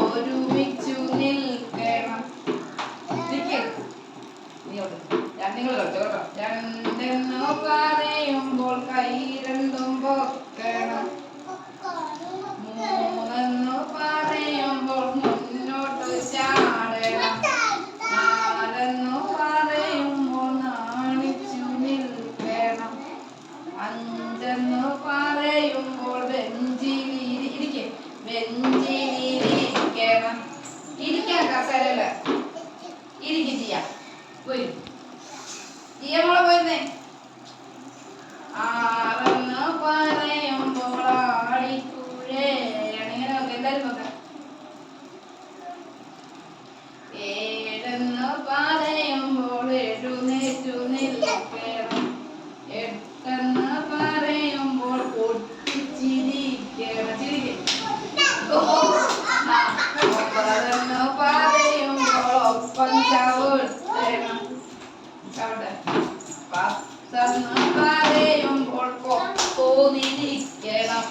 ഒരുമിച്ചു നിൽക്കണം. പറയുമ്പോൾ കൈ രണ്ടും പൊക്കണം. പറയുമ്പോൾ മുന്നോട്ട് ചാടണം. നാലെന്ന് ഇരിക്കും ചെയ്യാം പോയി ചെയ്യാമോളെ പോയിരുന്നേ. ആറെന്ന് പറയുമ്പോൾ ആടിക്കുഴയാണ് ഇങ്ങനെ നോക്ക് എല്ലാരും നോക്കാം. ഏഴെന്ന് പത്തം വരെയും ഓൾക്കൊത്തു നിരിക്കണം